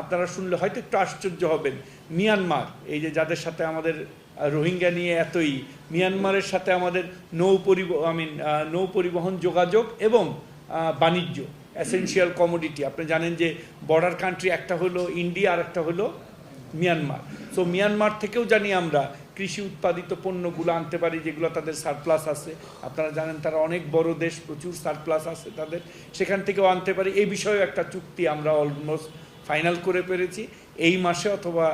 আপনারা শুনলে হয়তো একটু আশ্চর্য হবেন। মিয়ানমার, এই যে যাদের সাথে আমাদের রোহিঙ্গা নিয়ে এতই, মিয়ানমারের সাথে আমাদের নৌ পরিব আই মিন নৌ পরিবহন যোগাযোগ এবং বাণিজ্য এসেনশিয়াল কমোডিটি আপনি জানেন যে বর্ডার কান্ট্রি একটা হলো ইন্ডিয়া, আর একটা হলো মিয়ানমার। সো মিয়ানমার থেকেও জানি আমরা কৃষি উৎপাদিত পণ্যগুলো আনতে পারি, যেগুলো তাদের সারপ্লাস আছে। আপনারা জানেন তারা অনেক বড় দেশ, প্রচুর সারপ্লাস আছে তাদের। সেখান থেকেও আনতে পারি। এই বিষয়েও একটা চুক্তি আমরা অলমোস্ট ফাইনাল করে পেরেছি। এই মাসে অথবা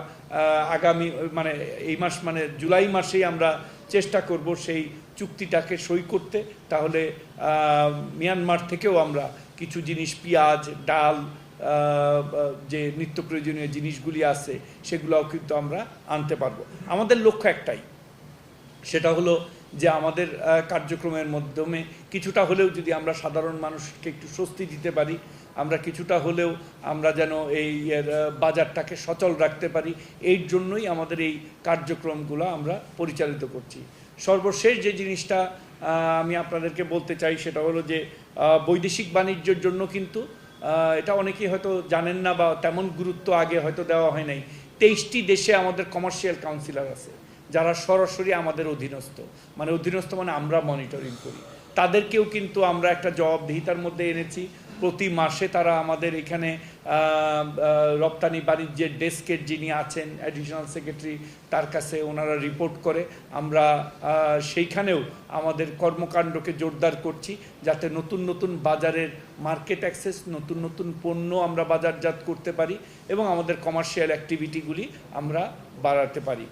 আগামী মানে এই মাস মানে জুলাই মাসেই আমরা চেষ্টা করব সেই চুক্তিটাকে সই করতে। তাহলে মিয়ানমার থেকেও আমরা কিছু জিনিস, পেঁয়াজ, ডাল যে নিত্য প্রয়োজনীয় জিনিসগুলি আছে, সেগুলোও কিন্তু আমরা আনতে পারব। আমাদের লক্ষ্য একটাই, সেটা হলো যে আমাদের কার্যক্রমের মাধ্যমে কিছুটা হলেও যদি আমরা সাধারণ মানুষকে একটু স্বস্তি দিতে পারি, আমরা কিছুটা হলেও আমরা যেন এই বাজারটাকে সচল রাখতে পারি, এর জন্যই আমাদের এই কার্যক্রমগুলো আমরা পরিচালিত করছি। সর্বশেষ যে জিনিসটা আমি আপনাদেরকে বলতে চাই সেটা হলো যে বৈদেশিক বাণিজ্যের জন্য কিন্তু এটা অনেকেই হয়তো জানেন না বা তেমন গুরুত্ব আগে হয়তো দেওয়া হয় নাই। তেইশটি দেশে আমাদের কমার্শিয়াল কাউন্সিলর আছে। যারা সরাসরি আমাদের অধীনস্থ। মানে অধীনস্থ মানে আমরা মনিটরিং করি। তাদেরকেও কিন্তু আমরা একটা জবাবদিহিতার মধ্যে এনেছি। প্রতি মাসে তারা আমাদের এখানে রপ্তানি বাণিজ্যের ডেস্কের যিনি আছেন অ্যাডিশনাল সেক্রেটারি তার কাছে ওনারা রিপোর্ট করে। আমরা সেইখানেও আমাদের কর্মকাণ্ডকে জোরদার করছি যাতে নতুন নতুন বাজারের মার্কেট অ্যাক্সেস নতুন নতুন পণ্য আমরা বাজারজাত করতে পারি এবং আমাদের কমার্শিয়াল অ্যাক্টিভিটিগুলি আমরা বাড়াতে পারি।